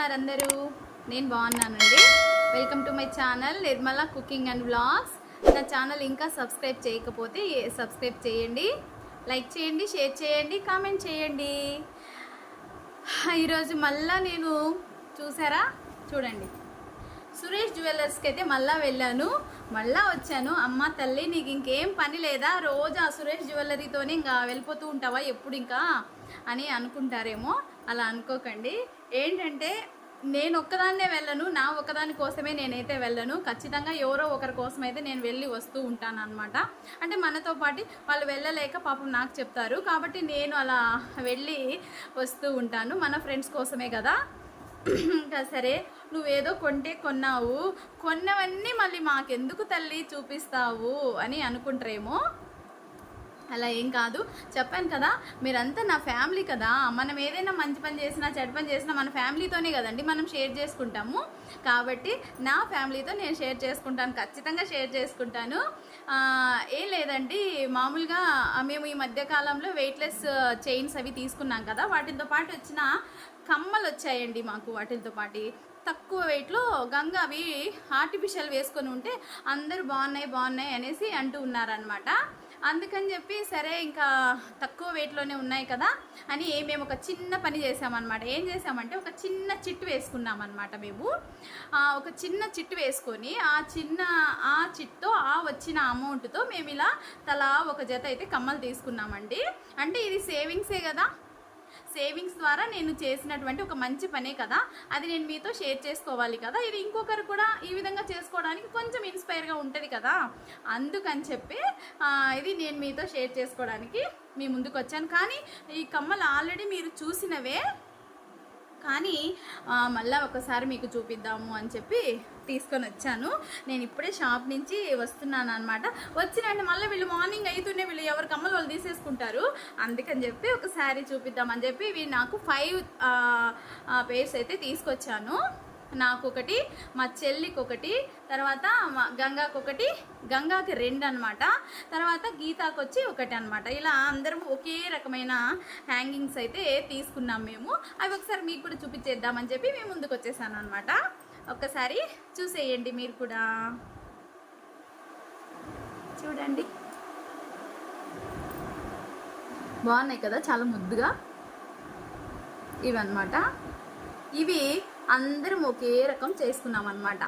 ఉన్నారు అందరూ నేను బాగున్నానండి. Welcome to my channel Nirmala cooking and blogs నా ఛానల్ ఇంకా సబ్స్క్రైబ్ చేయకపోతే సబ్స్క్రైబ్ చేయండి. లైక్ చేయండి షేర్ చేయండి కామెంట్ చేయండి. ఈరోజు మళ్ళా నేను చూసారా? చూడండి. సురేష్ జ్యువెలర్స్కి అయితే మళ్ళా వెళ్ళాను. మళ్ళా వచ్చాను. అమ్మ తల్లి నీకు ఇంకేం పని లేదా? రోజు ఆ సురేష్ జ్యువెలరీతోనే ఇంకా వెళ్ళిపోతూ ఉంటావా? ఎప్పుడు ఇంకా? అని అనుకుంటారేమో అలా అనుకోకండి. ఏంటంటే నేను ఒక్కదాన్నే వెళ్ళను నా ఒక్కదాని కోసమే నేనైతే వెళ్ళను. ఖచ్చితంగా ఎవరో ఒకరి కోసం అయితే నేను వెళ్ళి వస్తూ ఉంటాను అనమాట అంటే మనతో పాటు వాళ్ళు వెళ్ళలేక పాపం నాకు చెప్తారు. కాబట్టి నేను అలా వెళ్ళి వస్తూ ఉంటాను మన ఫ్రెండ్స్ కోసమే కదా. ఇంకా సరే నువ్వేదో కొంటే కొన్నావు. కొన్నవన్నీ మళ్ళీ మాకెందుకు తల్లి చూపిస్తావు అని అనుకుంటారేమో. అలా ఏం కాదు. చెప్పాను కదా మీరంతా నా ఫ్యామిలీ కదా. మనం ఏదైనా మంచి పని చేసినా చెడు పని చేసినా మన ఫ్యామిలీతోనే కదండి మనం షేర్ చేసుకుంటాము. కాబట్టి నా ఫ్యామిలీతో నేను షేర్ చేసుకుంటాను ఖచ్చితంగా షేర్ చేసుకుంటాను. ఏం లేదండి మామూలుగా మేము ఈ మధ్యకాలంలో వెయిట్లెస్ చైన్స్ అవి తీసుకున్నాం కదా వాటితో పాటు వచ్చిన కమ్మలు వచ్చాయండి మాకు వాటితో పాటు. తక్కువ వెయిట్లో గంగ అవి ఆర్టిఫిషియల్ వేసుకొని ఉంటే అందరూ బాగున్నాయి బాగున్నాయి అనేసి అంటూ ఉన్నారనమాట అందుకని చెప్పి సరే ఇంకా తక్కువ వెయిట్లోనే ఉన్నాయి కదా అని మేము ఒక చిన్న పని చేసామన్నమాట ఏం చేసామంటే ఒక చిన్న చిట్టు వేసుకున్నాం అనమాట మేము ఒక చిన్న చిట్టు వేసుకొని ఆ చిన్న ఆ చిట్తో ఆ వచ్చిన అమౌంట్తో మేము ఇలా తలా ఒక జత అయితే కమ్మలు తీసుకున్నామండి. అంటే ఇది సేవింగ్సే కదా. సేవింగ్స్ ద్వారా నేను చేసినటువంటి ఒక మంచి పనే కదా. అది నేను మీతో షేర్ చేసుకోవాలి కదా. ఇది ఇంకొకరు కూడా ఈ విధంగా చేసుకోవడానికి కొంచెం ఇన్స్పైర్గా ఉంటుంది కదా. అందుకని చెప్పి ఇది నేను మీతో షేర్ చేసుకోవడానికి మీ ముందుకు వచ్చాను కానీ ఈ కమ్మలు ఆల్రెడీ మీరు చూసినవే. కానీ మళ్ళీ ఒకసారి మీకు చూపిద్దాము అని చెప్పి తీసుకొని వచ్చాను. నేను ఇప్పుడే షాప్ నుంచి వస్తున్నాను అనమాట వచ్చినంటే మళ్ళీ వీళ్ళు మార్నింగ్ అవుతూనే వీళ్ళు ఎవరి కమ్మలు వాళ్ళు తీసేసుకుంటారు. అందుకని చెప్పి ఒక శారీ చూపిద్దామని చెప్పి ఇవి నాకు ఫైవ్ పేర్స్ అయితే తీసుకొచ్చాను. నాకు ఒకటి మా చెల్లికి ఒకటి తర్వాత మా గంగాకు ఒకటి గంగాకి రెండు అనమాట తర్వాత గీతాకు వచ్చి ఒకటి అనమాట ఇలా అందరం ఒకే రకమైన హ్యాంగింగ్స్ అయితే తీసుకున్నాం మేము. అవి ఒకసారి మీకు కూడా చూపించేద్దామని చెప్పి మేము ముందుకు వచ్చేసాను అనమాట ఒక్కసారి చూసేయండి మీరు కూడా. చూడండి. బాగున్నాయి కదా చాలా ముద్దుగా. ఇవన్నమాట. ఇవి అందరం ఒకే రకం చేసుకున్నాం అనమాట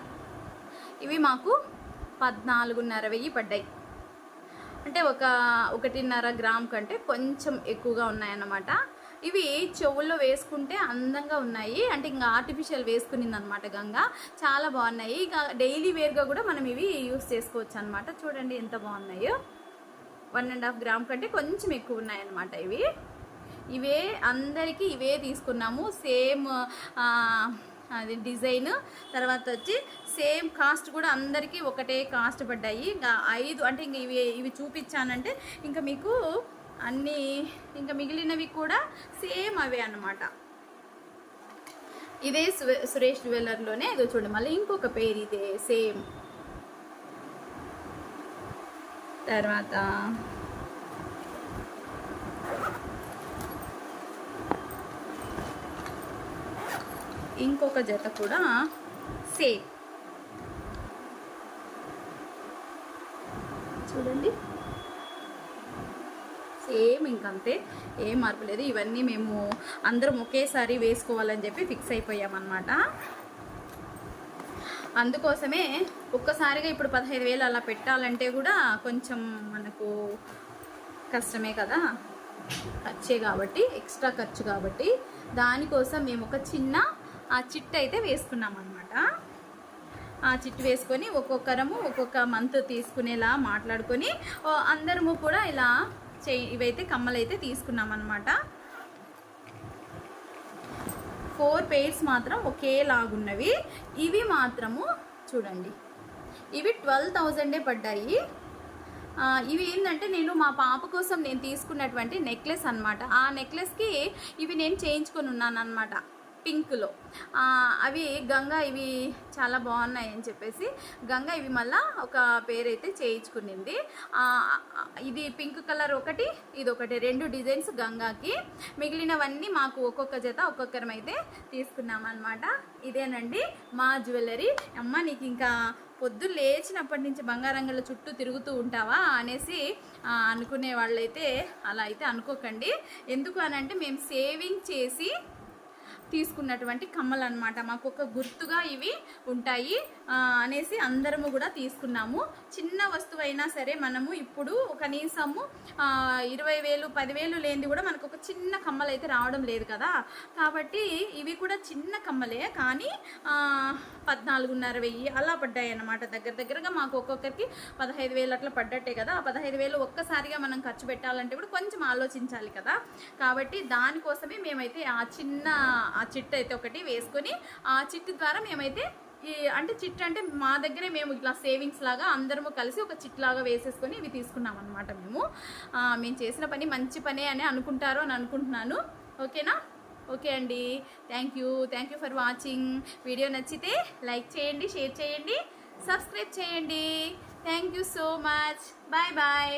ఇవి మాకు పద్నాలుగున్నర వెయ్యి పడ్డాయి. అంటే ఒక ఒకటిన్నర గ్రామ్ కంటే కొంచెం ఎక్కువగా ఉన్నాయన్నమాట. ఇవి చెవుల్లో వేసుకుంటే అందంగా ఉన్నాయి అంటే ఇంకా ఆర్టిఫిషియల్ వేసుకునింది అనమాట గంగ. చాలా బాగున్నాయి. ఇక డైలీ వేర్గా కూడా మనం ఇవి యూస్ చేసుకోవచ్చు అనమాట చూడండి ఎంత బాగున్నాయో. వన్ అండ్ హాఫ్ గ్రామ్ కంటే కొంచెం ఎక్కువ ఉన్నాయన్నమాట ఇవి. ఇవే అందరికీ ఇవే తీసుకున్నాము. సేమ్ అది డిజైన్. తర్వాత వచ్చి సేమ్ కాస్ట్ కూడా అందరికీ ఒకటే కాస్ట్ పడ్డాయి. ఇంకా ఐదు అంటే ఇంక ఇవి ఇవి చూపించానంటే ఇంకా మీకు అన్నీ ఇంకా మిగిలినవి కూడా సేమ్ అవే అన్నమాట. ఇదే సు- సురేష్ జ్యువెలర్లోనే ఏదో చూడండి మళ్ళీ ఇంకొక పేరు ఇదే సేమ్. తర్వాత ఇంకొక జత కూడా సేమ్. చూడండి. సేమ్ ఇంకంతే ఏం మార్పు లేదు. ఇవన్నీ మేము అందరం ఒకేసారి వేసుకోవాలని చెప్పి ఫిక్స్ అయిపోయామన్నమాట. అందుకోసమే ఒక్కసారిగా ఇప్పుడు పదహైదు వేలు అలా పెట్టాలంటే కూడా కొంచెం మనకు కష్టమే కదా. ఖర్చే కాబట్టి ఎక్స్ట్రా ఖర్చు కాబట్టి దానికోసం మేము ఒక చిన్న ఆ చిట్ అయితే వేసుకున్నాం అనమాట ఆ చిట్టు వేసుకొని ఒక్కొక్కరము ఒక్కొక్క మంత్ తీసుకునేలా మాట్లాడుకొని ఓ అందరము కూడా ఇలా చే ఇవైతే కమ్మలైతే తీసుకున్నాం అనమాట ఫోర్ పెయిర్స్ మాత్రం ఒకేలాగున్నవి. ఇవి మాత్రము చూడండి. ఇవి ట్వెల్వ్ థౌజండే పడ్డాయి. ఇవి ఏంటంటే నేను మా పాప కోసం నేను తీసుకున్నటువంటి నెక్లెస్ అన్నమాట. ఆ నెక్లెస్కి ఇవి నేను చేయించుకొని ఉన్నాను అనమాట పింక్లో. అవి గంగా ఇవి చాలా బాగున్నాయి అని చెప్పేసి గంగా ఇవి మళ్ళా ఒక పేరైతే చేయించుకునింది. ఇది పింక్ కలర్ ఒకటి ఇది ఒకటి రెండు డిజైన్స్ గంగాకి. మిగిలినవన్నీ మాకు ఒక్కొక్క జత ఒక్కొక్కరం అయితే తీసుకున్నాం అనమాట ఇదేనండి మా జ్యువెలరీ. అమ్మ నీకు ఇంకా పొద్దు లేచినప్పటి నుంచి బంగారంగల చుట్టూ తిరుగుతూ ఉంటావా అనేసి అనుకునే వాళ్ళైతే అలా అయితే అనుకోకండి. ఎందుకు అనంటే మేము సేవింగ్ చేసి తీసుకున్నటువంటి కమ్మలు అనమాట మాకు ఒక గుర్తుగా ఇవి ఉంటాయి. అనేసి అందరము కూడా తీసుకున్నాము. చిన్న వస్తువు అయినా సరే మనము ఇప్పుడు కనీసము ఇరవై వేలు పదివేలు లేనిది కూడా మనకు ఒక చిన్న కమ్మలు అయితే రావడం లేదు కదా. కాబట్టి ఇవి కూడా చిన్న కమ్మలే కానీ పద్నాలుగున్నర వెయ్యి అలా పడ్డాయి అన్నమాట దగ్గర దగ్గరగా మాకు ఒక్కొక్కరికి పదహైదు వేలు అట్లా పడ్డట్టే కదా. ఆ పదహైదు వేలు ఒక్కసారిగా మనం ఖర్చు పెట్టాలంటే కూడా కొంచెం ఆలోచించాలి కదా. కాబట్టి దానికోసమే మేమైతే ఆ చిన్న ఆ చిట్ అయితే ఒకటి వేసుకొని ఆ చిట్ ద్వారా మేమైతే ఈ అంటే చిట్ అంటే మా దగ్గరే మేము ఇట్లా సేవింగ్స్ లాగా అందరము కలిసి ఒక చిట్ లాగా వేసేసుకొని ఇవి తీసుకున్నాం అనమాట మేము మేము చేసిన పని మంచి పనే అని అనుకుంటారు అని అనుకుంటున్నాను. ఓకేనా? ఓకే అండి. Thank you thank you for watching video నచ్చితే లైక్ చేయండి షేర్ చేయండి సబ్స్క్రైబ్ చేయండి. Thank you so much bye bye